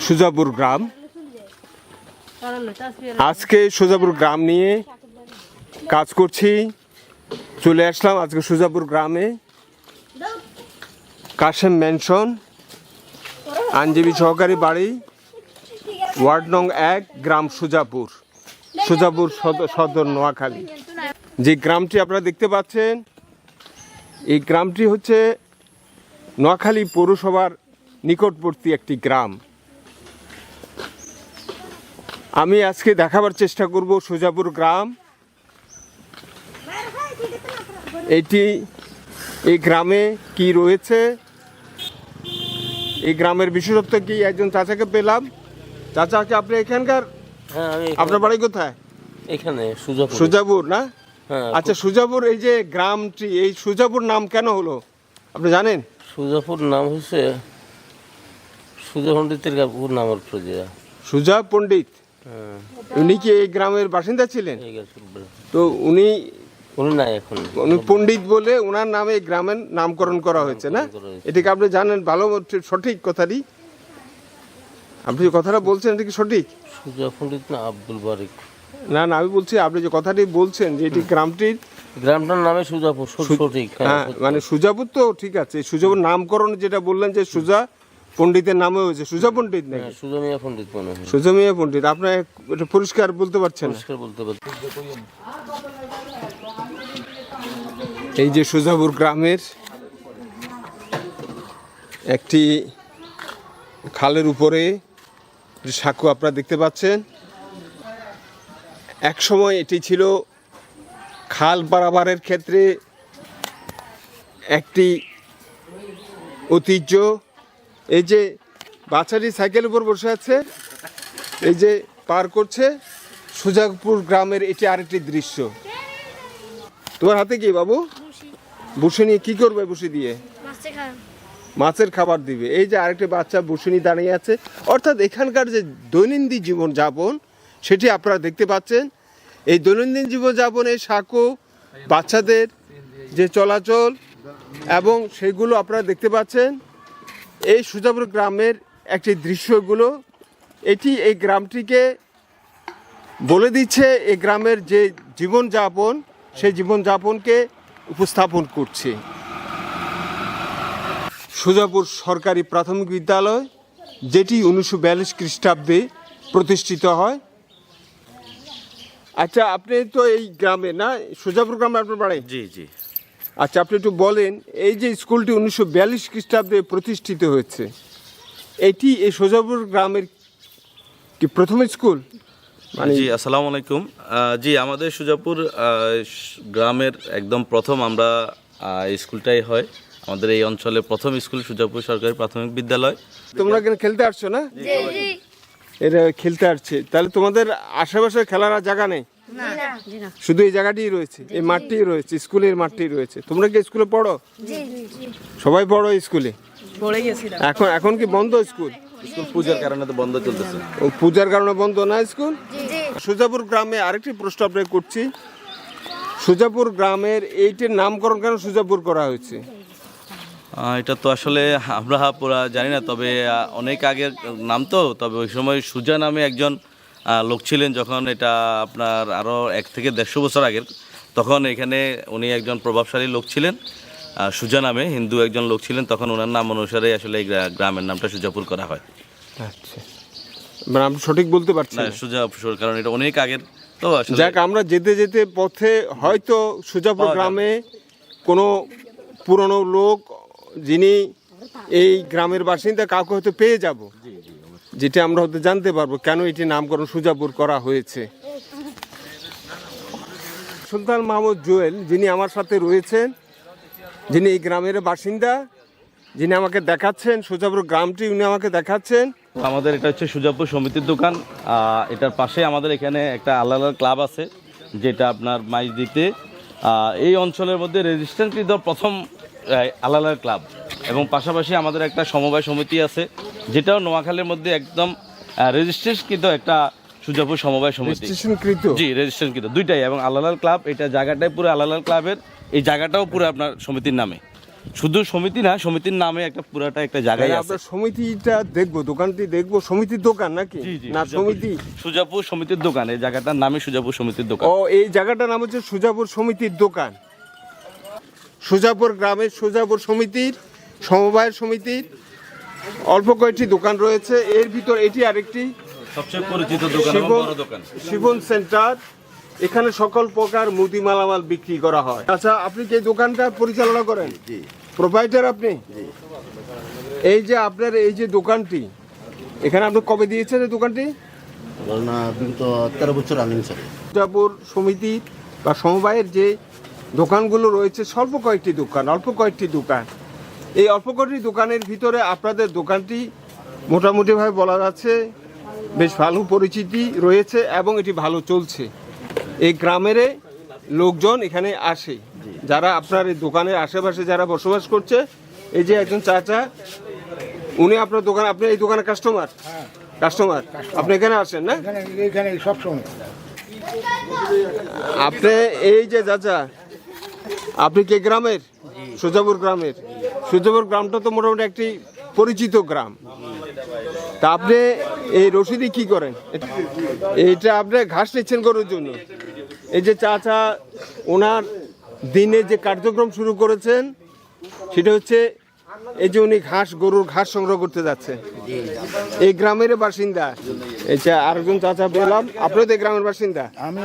সুজাপুর গ্রাম। আজকে সুজাপুর গ্রাম নিয়ে কাজ করছি। চলে আসলাম আজকে সুজাপুর গ্রামে। কাশেম ম্যানশন আইনজীবী সহকারী বাড়ি, ওয়ার্ড নং এক, গ্রাম সুজাপুর। সুজাপুর সদ- সদর নোয়াখালী। যে গ্রামটি আপনারা দেখতে পাচ্ছেন, এই গ্রামটি হচ্ছে নোয়াখালী পৌরসভার নিকটবর্তী একটি গ্রাম। আমি আজকে দেখাবার চেষ্টা করব সুজাপুর গ্রাম। এটি এই গ্রামে কি রয়েছে? এই গ্রামের বিশেষত্ব কি? একজন চাচাকে পেলাম। চাচা চাচাকে আপনি এখানকার? হ্যাঁ আপনার বাড়ি কোথায়? এখানে সুজাপুর। সুজাপুর না? হ্যাঁ আচ্ছা সুজাপুর। এই যে গ্রামটি এই সুজাপুর নাম কেন হলো? আপনি জানেন? সুজাপুর নাম হচ্ছে সুজা পণ্ডিতের নামের প্রজা সুজা পণ্ডিত। উনি কি এই গ্রামের বাসিন্দা ছিলেন? তো উনি উনি পণ্ডিত বলে ওনার নামে গ্রামের নামকরণ করা হয়েছে না? এটাকে আপনি জানেন? ভালো সঠিক কথাটি? আপনি যে কথাটা বলছেন এটা কি সঠিক? সুজা পণ্ডিত না আব্দুল বারিক? না না আমি বলছি আপনি যে কথাটি বলছেন যে এটি গ্রামটির গ্রামটার নামে সুজাপুর সঠিক হ্যাঁ, হ্যাঁ মানে সুজাপুর তো ঠিক আছে সুজাপুর নামকরণ যেটা বললেন যে সুজা পণ্ডিতের নামে হয়েছে। সুজা পণ্ডিত নাকি? হ্যাঁ, সুজা মিয়া পণ্ডিত মনে হয়। সুজা মিয়া পণ্ডিত। আপনার এটা পরিষ্কার বলতে পারছেন না? পরিষ্কার বলতে পারছি। এই যে সুজাপুর গ্রামের একটি খালের উপরে যে সাঁকো আপনারা দেখতে পাচ্ছেন এক সময় এটি ছিল খাল পারাবারের ক্ষেত্রে একটি ঐতিহ্য এই যে বাচ্চাটি সাইকেল উপর বসে আছে এই যে পার করছে সুজাপুর গ্রামের এটি আরেকটি দৃশ্য। তোমার হাতে কি বাবু? বসে নিয়ে কি করবে বসে দিয়ে? মাছের খাবার দিবে। এই যে আরেকটি বাচ্চা বসুনি দাঁড়িয়ে আছে। অর্থাৎ এখানকার যে দৈনন্দিন জীবন যাপন সেটি আপনারা দেখতে পাচ্ছেন। এই দৈনন্দিন জীবন যাপনে সাঁকো বাচ্চাদের যে চলাচল এবং সেগুলো আপনারা দেখতে পাচ্ছেন। এই সুজাপুর গ্রামের একটি দৃশ্যগুলো, এটি এই গ্রামটিকে বলে দিচ্ছে এই গ্রামের যে জীবনযাপন, সেই জীবনযাপনকে উপস্থাপন করছে। সুজাপুর সরকারি প্রাথমিক বিদ্যালয়, যেটি উনিশশো বিয়াল্লিশ খ্রিস্টাব্দে প্রতিষ্ঠিত হয়। আচ্ছা আপনি তো এই গ্রামে, না? সুজাপুর গ্রামে আপনার বাড়ি? জি জি। আচ্ছা আপনি একটু বলেন এই যে স্কুলটি উনিশশো বিয়াল্লিশ খ্রিস্টাব্দে প্রতিষ্ঠিত হয়েছে এটি এই সোজাপুর গ্রামের কি প্রথম স্কুল? মানে জি আসসালামু আলাইকুম। জি আমাদের সুজাপুর গ্রামের একদম প্রথম আমরা স্কুলটাই হয়। আমাদের এই অঞ্চলে প্রথম স্কুল সুজাপুর সরকারি প্রাথমিক বিদ্যালয়। তোমরা এখানে খেলতে আসছো না? এরা খেলতে আসছে। তাহলে তোমাদের আশেপাশে খেলার জায়গা নেই? শুধু এই জায়গাটিই রয়েছে এই মাঠটিই রয়েছে স্কুলের মাঠটি রয়েছে। তোমরা কি স্কুলে পড়ো? জি জি সবাই পড়ো স্কুলে? এখন এখন কি বন্ধ স্কুল? স্কুল পূজার কারণে তো বন্ধ চলতেছে। ও পূজার কারণে বন্ধ না স্কুল? সুজাপুর গ্রামে আরেকটি প্রশ্ন আপনাকে করছি। সুজাপুর গ্রামের এইটির নামকরণ কেন সুজাপুর করা হয়েছে? এটা তো আসলে আমরা পুরা জানি না তবে অনেক আগের নাম তো তবে ওই সময় সুজা নামে একজন লোক ছিলেন যখন এটা আপনার আরও এক থেকে দেড়শো বছর আগের তখন এখানে উনি একজন প্রভাবশালী লোক ছিলেন সুজা নামে হিন্দু একজন লোক ছিলেন তখন ওনার নাম অনুসারে আসলে এই গ্রা- গ্রামের নামটা সুজাপুর করা হয়। আচ্ছা। মানে আপনি সঠিক বলতে পারছেন না। সুজাপুর কারণ এটা অনেক আগের তো যাক আমরা যেতে যেতে পথে হয়তো সুজাপুর গ্রামে কোনো পুরনো লোক যিনি এই গ্রামের বাসিন্দা কাউকে হয়তো পেয়ে যাব। যেটা আমরা হয়তো জানতে পারব কেন এটি নামকরণ সুজাপুর করা হয়েছে। সুলতান মাহমুদ জুয়েল, যিনি আমার সাথে রয়েছেন, যিনি এই গ্রামের বাসিন্দা, যিনি আমাকে দেখাচ্ছেন, সুজাপুর গ্রামটি উনি আমাকে দেখাচ্ছেন। আমাদের এটা হচ্ছে সুজাপুর সমিতির দোকান। এটার পাশে আমাদের এখানে একটা আলাদা ক্লাব আছে, যেটা আপনার মাইজ দিতে এই অঞ্চলের মধ্যে রেজিস্ট্যান্টকৃত প্রথম আলাদা ক্লাব। এবং পাশাপাশি আমাদের একটা সমবায় সমিতি আছে যেটাও নোয়াখালীর মধ্যে একদম রেজিস্ট্রেশনকৃত একটা সুজাপুর সমবায় সমিতি। জি রেজিস্ট্রেশনকৃত। দুইটাই এবং আলালাল ক্লাব এটা জায়গাটাই পুরো আলালাল ক্লাবের এই জায়গাটাও পুরো আপনার সমিতির নামে। শুধু সমিতি না সমিতির নামে একটা পুরাটা একটা জায়গায় আছে। আপনার সমিতিটা দেখব দোকানটি দেখব সমিতির দোকান নাকি? না সমিতি? সুজাপুর সমিতির দোকান এই জায়গাটার নামে সুজাপুর সমিতির দোকান। ও এই জায়গাটার নাম হচ্ছে সুজাপুর সমিতির দোকান। সুজাপুর গ্রামের সুজাপুর সমিতির সমবায় সমিতির অল্প কয়েকটি দোকান রয়েছে। এর ভিতর এটি আরেকটি সবচেয়ে পরিচিত দোকান শিবন দোকান। শিবন সেন্টার। এখানে সকল প্রকার মুদি মালামাল বিক্রি করা হয়। আচ্ছা আপনি যে দোকানটা পরিচালনা করেন? জি। প্রোভাইডার আপনি? এই যে আপনার এই যে দোকানটি এখানে আপনি কবে দিয়েছেন এই দোকানটি? বিগত তেরো বছর চলে সমিতি বা সমবায়ের যে দোকানগুলো রয়েছে স্বল্প কয়েকটি দোকান অল্প কয়েকটি দোকান। এই অল্প কয়েকটি দোকানের ভিতরে আপনাদের দোকানটি মোটামুটিভাবে বলা যাচ্ছে বেশ ভালো পরিচিতি রয়েছে এবং এটি ভালো চলছে। এই গ্রামের লোকজন এখানে আসে। যারা আপনার এই দোকানের আশেপাশে যারা বসবাস করছে এই যে একজন চাচা উনি আপনার দোকান আপনি এই দোকানের কাস্টমার কাস্টমার আপনি এখানে আসেন না? এখানে এখানে সব সময়। আপনি এই যে চাচা আপনি কে গ্রামের? সুজাপুর গ্রামের। সুজাপুর গ্রামটা তো মোটামুটি একটি পরিচিত গ্রাম। তা আপনি এই রসিদি কি করেন? এটা আপনি ঘাস নিচ্ছেন গরুর জন্য। এই যে চাচা ওনার দিনে যে কার্যক্রম শুরু করেছেন সেটা হচ্ছে এই যে উনি ঘাস গরুর ঘাস সংগ্রহ করতে যাচ্ছে এই গ্রামের বাসিন্দা। এটা আরেকজন চাচা পেলাম। আপনিও তো এই গ্রামের বাসিন্দা? আমি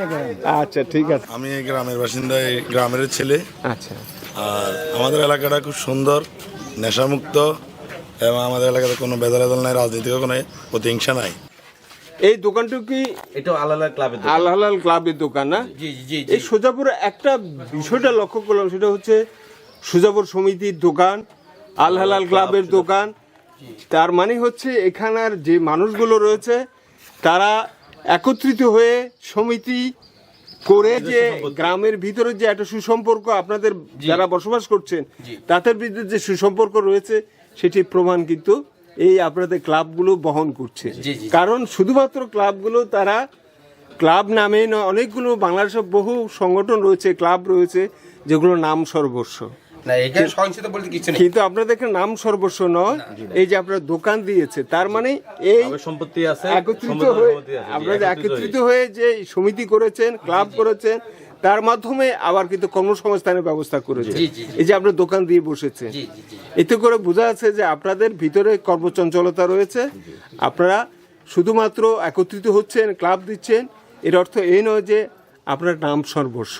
আচ্ছা ঠিক আছে। আমি এই গ্রামের বাসিন্দা এই গ্রামের ছেলে। আচ্ছা। আর আমাদের এলাকাটা খুব সুন্দর নেশামুক্ত এবং আমাদের এলাকাতে কোনো বেদলাদল নাই রাজনীতিক কোনো প্রতিহিংসা নাই। এই দোকানটা কি? এটা আলাদা ক্লাবের হালাল ক্লাবের দোকান না? জি জি এই সোজাপুরে একটা বিষয়টা লক্ষ্য করলাম সেটা হচ্ছে সোজাপুর সমিতির দোকান আলহালাল ক্লাবের দোকান। তার মানে হচ্ছে এখানের যে মানুষগুলো রয়েছে তারা একত্রিত হয়ে সমিতি করে যে গ্রামের ভিতরে যে একটা সুসম্পর্ক আপনাদের যারা বসবাস করছেন তাদের ভিতরে যে সুসম্পর্ক রয়েছে সেটি প্রমাণ কিন্তু এই আপনাদের ক্লাবগুলো বহন করছে। কারণ শুধুমাত্র ক্লাবগুলো তারা ক্লাব নামে নয় অনেকগুলো বাংলাদেশের বহু সংগঠন রয়েছে ক্লাব রয়েছে যেগুলো নাম সর্বস্ব। না এখানে সহিংসত বলতে কিছু নেই। কিন্তু আপনাদের এখানে নাম সর্বস্ব নয়। এই যে আপনার দোকান দিয়েছে তার মানে এই সম্পত্তি আছে একত্রিত হয়ে আপনারা একত্রিত একত্রিত হয়ে। যে সমিতি করেছেন ক্লাব করেছেন তার মাধ্যমে আবার কিন্তু কর্মসংস্থানের ব্যবস্থা করেছে। এই যে আপনার দোকান দিয়ে বসেছে। এতে করে বোঝা যাচ্ছে যে আপনাদের ভিতরে কর্মচঞ্চলতা রয়েছে। আপনারা শুধুমাত্র একত্রিত হচ্ছেন ক্লাব দিচ্ছেন। এর অর্থ এই নয় যে আপনার নাম সর্বস্ব।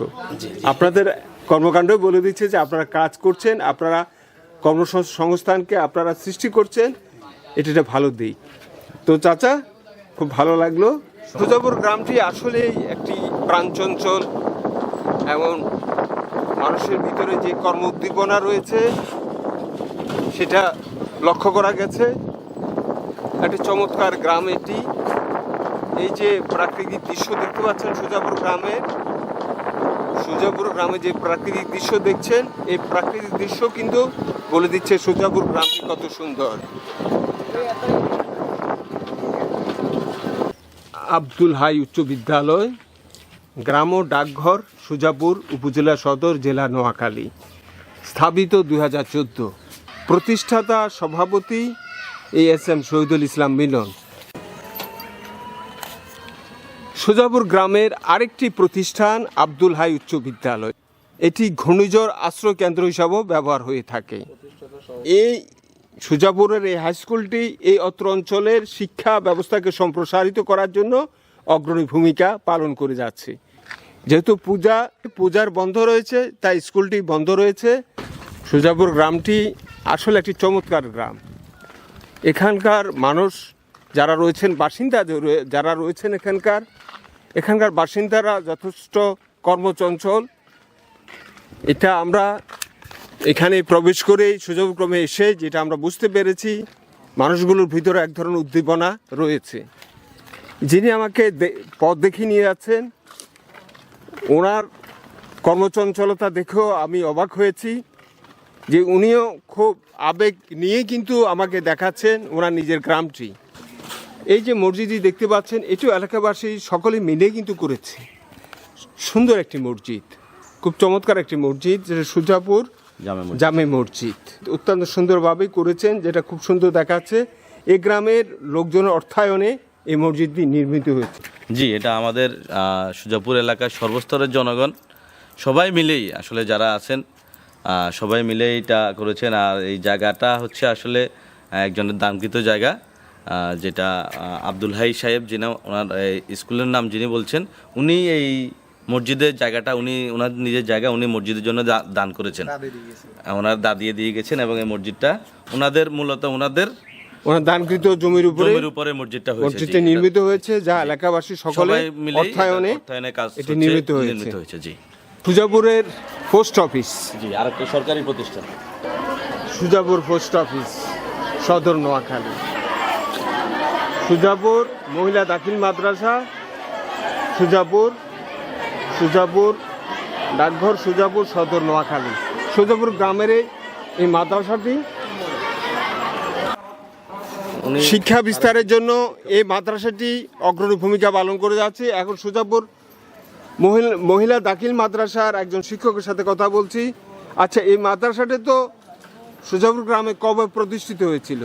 আপনাদের কর্মকাণ্ড বলে দিচ্ছে যে আপনারা কাজ করছেন, আপনারা কর্মসংস্থানকে আপনারা সৃষ্টি করছেন, এটা একটা ভালো দিক। তো চাচা, খুব ভালো লাগল। সুজাপুর গ্রামটি আসলেই একটি প্রাণচঞ্চল এবং মানুষের ভিতরে যে কর্ম উদ্দীপনা রয়েছে, সেটা লক্ষ্য করা গেছে। একটি চমৎকার গ্রাম এটি। এই যে প্রাকৃতিক দৃশ্য দেখতে পাচ্ছেন সুজাপুর গ্রামের সুজাপুর গ্রামে যে প্রাকৃতিক দৃশ্য দেখছেন, এই প্রাকৃতিক দৃশ্য কিন্তু বলে দিচ্ছে সুজাপুর গ্রামটি কত সুন্দর। আব্দুল হাই উচ্চ বিদ্যালয়, গ্রাম ও ডাকঘর, সুজাপুর উপজেলা সদর, জেলা নোয়াখালী। স্থাপিত দুই হাজার চোদ্দ। প্রতিষ্ঠাতা সভাপতি A S M Shahidul Islam Milan. Sujapur গ্রামের আরেকটি প্রতিষ্ঠান, আব্দুল হাই উচ্চ বিদ্যালয়। এটি ঘূর্ণিঝড় আশ্রয় কেন্দ্র হিসাবেও ব্যবহার হয়ে থাকে। এই সুজাপুরের এই হাই স্কুলটি এই অত্র অঞ্চলের শিক্ষা ব্যবস্থাকে সম্প্রসারিত করার জন্য অগ্রণী ভূমিকা পালন করে যাচ্ছে। যেহেতু পূজা, পূজার বন্ধ রয়েছে, তাই স্কুলটি বন্ধ রয়েছে। সুজাপুর গ্রামটি আসলে একটি চমৎকার গ্রাম। এখানকার মানুষ যারা রয়েছেন, বাসিন্দা যারা রয়েছেন এখানকার এখানকার বাসিন্দারা যথেষ্ট কর্মচঞ্চল। এটা আমরা এখানে প্রবেশ করে সুযোগক্রমে এসে যেটা আমরা বুঝতে পেরেছি, মানুষগুলোর ভিতরে এক ধরনের উদ্দীপনা রয়েছে। যিনি আমাকে পথ দেখিয়ে নিয়ে যাচ্ছেন, ওনার কর্মচঞ্চলতা দেখেও আমি অবাক হয়েছি যে উনিও খুব আবেগ নিয়ে কিন্তু আমাকে দেখাচ্ছেন ওনার নিজের গ্রামটি। এই যে মসজিদটি দেখতে পাচ্ছেন এটিও এলাকাবাসী সকলে মিলে কিন্তু করেছে। সুন্দর একটি মসজিদ খুব চমৎকার একটি মসজিদ যেটা সুজাপুর জামে মসজিদ। অত্যন্ত সুন্দরভাবেই করেছেন যেটা খুব সুন্দর দেখাচ্ছে। এই গ্রামের লোকজনের অর্থায়নে এই মসজিদটি নির্মিত হয়েছে। জি এটা আমাদের সুজাপুর এলাকার সর্বস্তরের জনগণ। সবাই মিলেই আসলে যারা আছেন সবাই মিলে এটা করেছেন। আর এই জায়গাটা হচ্ছে আসলে একজনের দামকৃত জায়গা। যেটা আব্দুল হাই সাহেব যিনি ওনার এই স্কুলের নাম যিনি বলছেন উনি এই মসজিদের জায়গাটা উনি ওনার নিজের জায়গা উনি মসজিদের জন্য দান করেছেন। ওনার দাদিয়ে দিয়ে গেছেন এবং এই মসজিদটা ওনাদের মূলত ওনাদের ওনার দানকৃত জমির উপরে জমির উপরে মসজিদটা হয়েছে। মসজিদটি নির্মিত হয়েছে যা এলাকাবাসী সকলে মিলে অর্থায়নে অর্থায়নে কাজ এটি নির্মিত হয়েছে। নির্মিত হয়েছে জি। সুজাপুরের পোস্ট অফিস। জি আর একটা সরকারি প্রতিষ্ঠান। সুজাপুর পোস্ট অফিস সদর নোয়াখালী। সুজাপুর মহিলা দাখিল মাদ্রাসা সুজাপুর সুজাপুর ডাকঘর সুজাপুর সদর নোয়াখালী। সুজাপুর গ্রামের এই- মাদ্রাসাটি শিক্ষা বিস্তারের জন্য এই মাদ্রাসাটি অগ্রণী ভূমিকা পালন করে যাচ্ছে। এখন সুজাপুর মহিলা মহিলা দাখিল মাদ্রাসার একজন শিক্ষকের সাথে কথা বলছি। আচ্ছা এই মাদ্রাসাটি তো সুজাপুর গ্রামে কবে প্রতিষ্ঠিত হয়েছিল?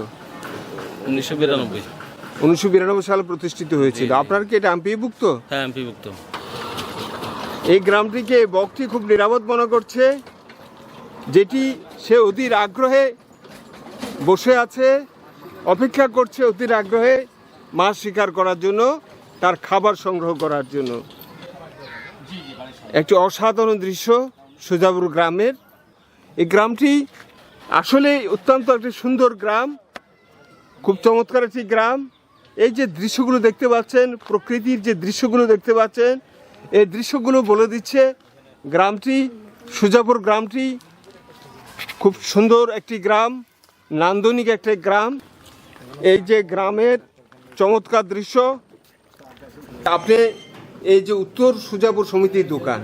উনিশশো বিরানব্বই। উনিশশো বিরানব্বই সালে প্রতিষ্ঠিত হয়েছিল। আপনার কি এটা এমপিভুক্ত? হ্যাঁ এমপিভুক্ত। এই গ্রামটিকে বকটি খুব নিরাপদ মনে করছে যেটি সে অধীর আগ্রহে বসে আছে অপেক্ষা করছে অধীর আগ্রহে মাছ শিকার করার জন্য তার খাবার সংগ্রহ করার জন্য। একটি অসাধারণ দৃশ্য সুজাপুর গ্রামের। এই গ্রামটি আসলে অত্যন্ত একটি সুন্দর গ্রাম খুব চমৎকার একটি গ্রাম। এই যে দৃশ্যগুলো দেখতে পাচ্ছেন প্রকৃতির যে দৃশ্যগুলো দেখতে পাচ্ছেন এই দৃশ্যগুলো বলে দিচ্ছে গ্রামটি সুজাপুর গ্রামটি। খুব সুন্দর একটি গ্রাম নান্দনিক একটি গ্রাম। এই যে গ্রামের চমৎকার দৃশ্য। আপনি এই যে উত্তর সুজাপুর সমিতির দোকান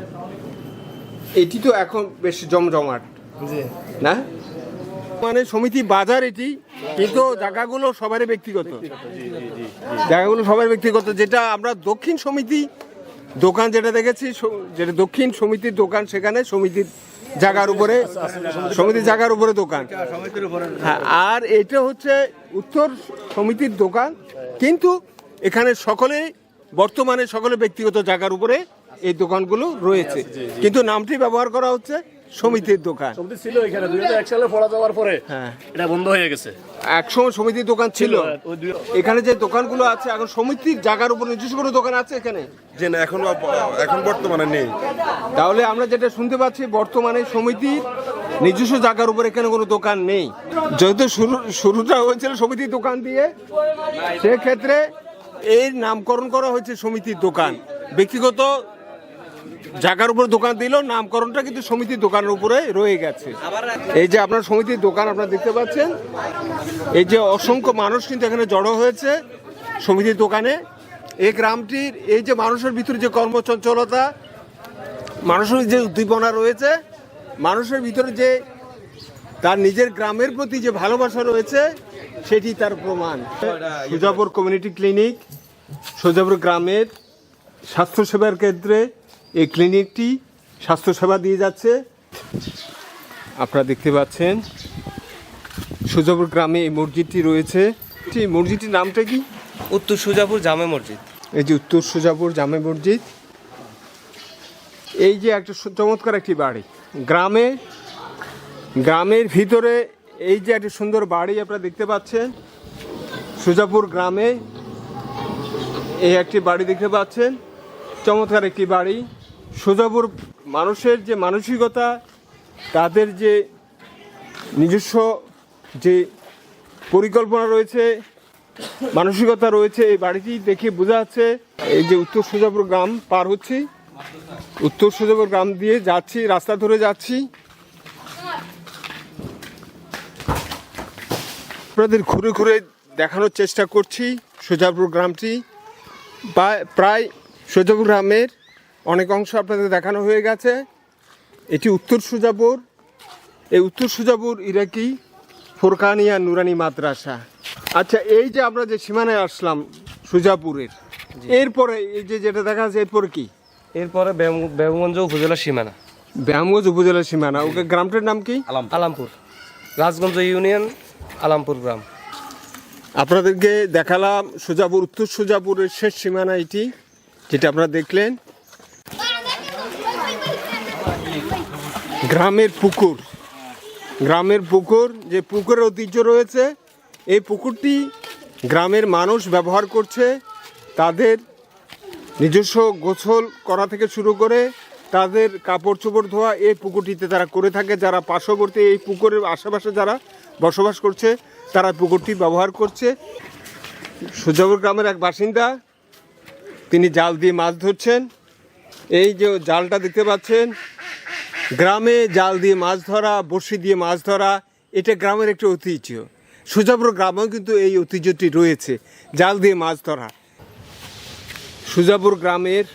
এটি তো এখন বেশ জমজমাট। না? মানে সমিতি বাজার এটি, কিন্তু জায়গাগুলো সবারই ব্যক্তিগত। জায়গাগুলো সবার ব্যক্তিগত, যেটা আমরা দক্ষিণ সমিতি দোকান যেটা দেখেছি যেটা দক্ষিণ সমিতির দোকান সেখানে সমিতির জায়গার উপরে, সমিতির জায়গার উপরে দোকান। হ্যাঁ আর এটা হচ্ছে উত্তর সমিতির দোকান, কিন্তু এখানে সকলেই বর্তমানে সকলে ব্যক্তিগত জায়গার উপরে এই দোকানগুলো রয়েছে। কিন্তু নামটি ব্যবহার করা হচ্ছে সমিতির দোকান। সমিতি ছিল এখানে দুই হাজার এক সালে পড়া যাওয়ার পরে হ্যাঁ। এটা বন্ধ হয়ে গেছে। একসময় সমিতির দোকান ছিল। এখানে যে দোকানগুলো আছে এখন সমিতির জায়গার উপর নিজস্ব কোনো দোকান আছে এখানে? যে না এখন এখন বর্তমানে নেই। তাহলে আমরা যেটা শুনতে পাচ্ছি বর্তমানে সমিতির নিজস্ব জায়গার উপর এখানে কোনো দোকান নেই। যেহেতু শুরু শুরুটা হয়েছিল সমিতির দোকান দিয়ে সেক্ষেত্রে এর নামকরণ করা হয়েছে সমিতির দোকান। ব্যক্তিগত জায়গার উপর দোকান দিল, নামকরণটা কিন্তু সমিতির দোকানের উপরে রয়ে গেছে। এই যে আপনার সমিতির দোকান আপনারা দেখতে পাচ্ছেন, এই যে অসংখ্য মানুষ কিন্তু এখানে জড়ো হয়েছে সমিতির দোকানে। এই গ্রামটির, এই যে মানুষের ভিতরে যে কর্মচঞ্চলতা, মানুষের যে উদ্দীপনা রয়েছে, মানুষের ভিতরে যে তার নিজের গ্রামের প্রতি যে ভালোবাসা রয়েছে, সেটি তার প্রমাণ। সুজাপুর কমিউনিটি ক্লিনিক, সুজাপুর গ্রামের স্বাস্থ্যসেবার ক্ষেত্রে এই ক্লিনিকটি স্বাস্থ্যসেবা দিয়ে যাচ্ছে। আপনারা দেখতে পাচ্ছেন সুজাপুর গ্রামে এই মসজিদটি রয়েছে। এই মসজিদটির নামটা কি? উত্তর সুজাপুর জামে মসজিদ। এই যে উত্তর সুজাপুর জামে মসজিদ। এই যে একটা চমৎকার একটি বাড়ি। গ্রামে গ্রামের ভিতরে এই যে একটি সুন্দর বাড়ি আপনারা দেখতে পাচ্ছেন সুজাপুর গ্রামে এই একটি বাড়ি দেখতে পাচ্ছেন। চমৎকার একটি বাড়ি। সুজাপুর মানুষের যে মানসিকতা, তাদের যে নিজস্ব যে পরিকল্পনা রয়েছে, মানসিকতা রয়েছে, এই বাড়িটি দেখে বোঝা যাচ্ছে, এই যে উত্তর সোজাপুর গ্রাম পার হচ্ছি। উত্তর সুজাপুর গ্রাম দিয়ে যাচ্ছি, রাস্তা ধরে যাচ্ছি। আপনাদের ঘুরে ঘুরে দেখানোর চেষ্টা করছি সোজাপুর গ্রামটি। প্রায় সুজাপুর গ্রামের অনেক অংশ আপনাদের দেখানো হয়ে গেছে। এটি উত্তর সুজাপুর। এই উত্তর সুজাপুর ইরাকি ফোরকানিয়া নুরানি মাদ্রাসা। আচ্ছা এই যে আমরা যে সীমানায় আসলাম সুজাপুরের এরপরে এই যে যেটা দেখা যাচ্ছে এরপর কি? এরপরে বেগমগঞ্জ উপজেলা সীমানা। ব্যায়ামগঞ্জ উপজেলার সীমানা। ওকে গ্রামটার নাম কি? আলামপুর। রাজগঞ্জ ইউনিয়ন আলামপুর গ্রাম। আপনাদেরকে দেখালাম সুজাপুর উত্তর সুজাপুরের শেষ সীমানা এটি যেটা আপনারা দেখলেন। গ্রামের পুকুর। গ্রামের পুকুর, যে পুকুরের ঐতিহ্য রয়েছে, এই পুকুরটি গ্রামের মানুষ ব্যবহার করছে। তাদের নিজস্ব গোসল করা থেকে শুরু করে তাদের কাপড় চোপড় ধোয়া এই পুকুরটিতে তারা করে থাকে। যারা পার্শ্ববর্তী এই পুকুরের আশেপাশে যারা বসবাস করছে, তারা পুকুরটি ব্যবহার করছে। সুজাপুর গ্রামের এক বাসিন্দা, তিনি জাল দিয়ে মাছ ধরছেন। এই যে জালটা দেখতে পাচ্ছেন গ্রামে জাল দিয়ে মাছ ধরা বড়শি দিয়ে মাছ ধরা এটা গ্রামের একটা ঐতিহ্য। সুজাপুর গ্রামেও কিন্তু এই ঐতিহ্যটি রয়েছে জাল দিয়ে মাছ ধরা। সুজাপুর গ্রামের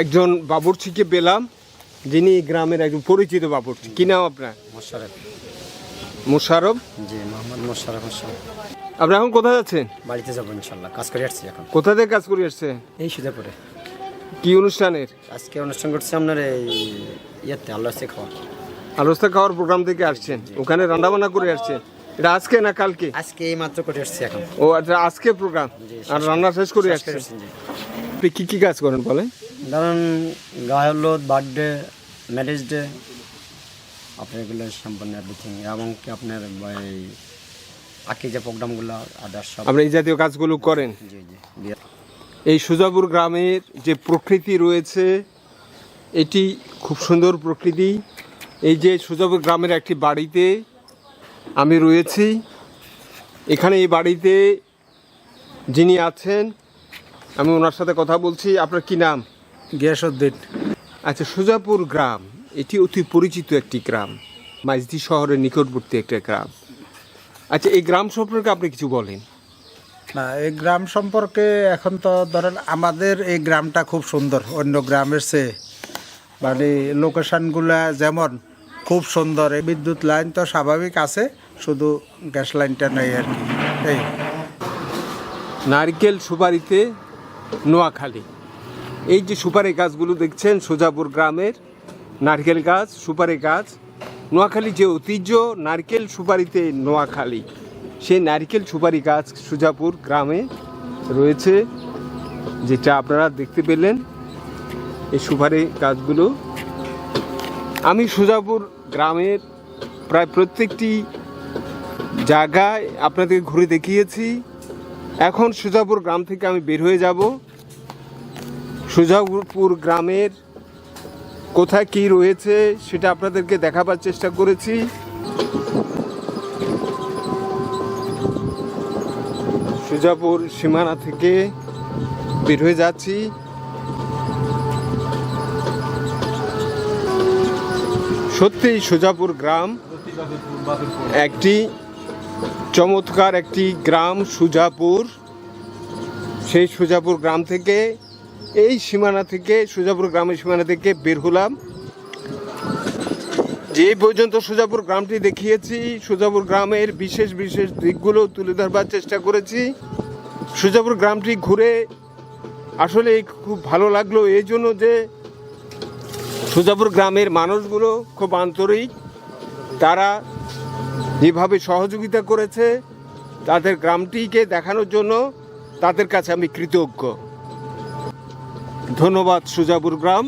একজন বাবুর্চিকে পেলাম যিনি গ্রামের একজন পরিচিত বাবুর্চি। কি নাম আপনার? মোশারফ মুশারফ জি মোহাম্মদ মোশারফ হোসেন। আপনি এখন কোথায় যাচ্ছেন বাড়িতে যাব ইনশাল্লাহ কাজ করে আসছি এখন। কোথা থেকে কাজ করে আসছেন এই সুদেপুরে কি অনুষ্ঠানের? আজকে অনুষ্ঠান করছি আপনার এই ইয়েতে আল্লাহ সে খাওয়া। আলোচনা খাওয়ার প্রোগ্রাম থেকে আসছেন। ওখানে রান্নাবান্না করে আসছেন। এটা আজকে না কালকে? আজকে এই মাত্র করে আসছি এখন। ও আচ্ছা আজকে প্রোগ্রাম আর রান্না শেষ করে শেষ আসছেন? আপনি কি কি কাজ করেন বলেন? ধরুন গায়ে হলুদ বার্থডে ম্যারেজ ডে আপনার এগুলো সম্পূর্ণ এভরিথিং এবং কি আপনার এই আঁকি যে প্রোগ্রামগুলো আদার্স সব। আপনি এই জাতীয় কাজগুলো করেন? জি জি এই সুজাপুর গ্রামের যে প্রকৃতি রয়েছে এটি খুব সুন্দর প্রকৃতি। এই যে সুজাপুর গ্রামের একটি বাড়িতে আমি রয়েছি। এখানে এই বাড়িতে যিনি আছেন আমি ওনার সাথে কথা বলছি। আপনার কি নাম? গিয়াসুদ্দিন আচ্ছা সুজাপুর গ্রাম এটি অতি পরিচিত একটি গ্রাম মাইজদি শহরের নিকটবর্তী একটা গ্রাম। আচ্ছা এই গ্রাম সম্পর্কে আপনি কিছু বলেন। না, এই গ্রাম সম্পর্কে এখন তো ধরেন আমাদের এই গ্রামটা খুব সুন্দর, অন্য গ্রামের চেয়ে। মানে লোকেশনগুলা যেমন খুব সুন্দর, এই বিদ্যুৎ লাইন তো স্বাভাবিক আছে, শুধু গ্যাস লাইনটা নেই আর কি। এই। নারকেল সুপারিতে নোয়াখালী। এই যে সুপারি গাছগুলো দেখছেন, সোজাপুর গ্রামের নারকেল গাছ, সুপারি গাছ। নোয়াখালী যে ঐতিহ্য, নারকেল সুপারিতে নোয়াখালী। সেই নারকেল সুপারি গাছ সুজাপুর গ্রামে রয়েছে, যেটা আপনারা দেখতে পেলেন, এই সুপারি গাছগুলো। আমি সুজাপুর গ্রামের প্রায় প্রত্যেকটি জায়গায় আপনাদের ঘুরে দেখিয়েছি। এখন সুজাপুর গ্রাম থেকে আমি বের হয়ে যাব। সুজাপুর গ্রামের কোথায় কি রয়েছে সেটা আপনাদেরকে দেখাবার চেষ্টা করেছি। সুজাপুর সীমানা থেকে বের হয়ে যাচ্ছি। সত্যিই সুজাপুর গ্রাম একটি চমৎকার একটি গ্রাম সুজাপুর। সেই সুজাপুর গ্রাম থেকে, এই সীমানা থেকে, সুজাপুর গ্রামের সীমানা থেকে বের হলাম। যে পর্যন্ত সুজাপুর গ্রামটি দেখিয়েছি, সুজাপুর গ্রামের বিশেষ বিশেষ দিকগুলো তুলে ধরবার চেষ্টা করেছি। সুজাপুর গ্রামটি ঘুরে আসলে খুব ভালো লাগল এই জন্য যে সুজাপুর গ্রামের মানুষগুলো খুব আন্তরিক, তারা যেভাবে সহযোগিতা করেছে তাদের গ্রামটিকে দেখানোর জন্য তাদের কাছে আমি কৃতজ্ঞ। ধন্যবাদ সুজাপুর গ্রাম।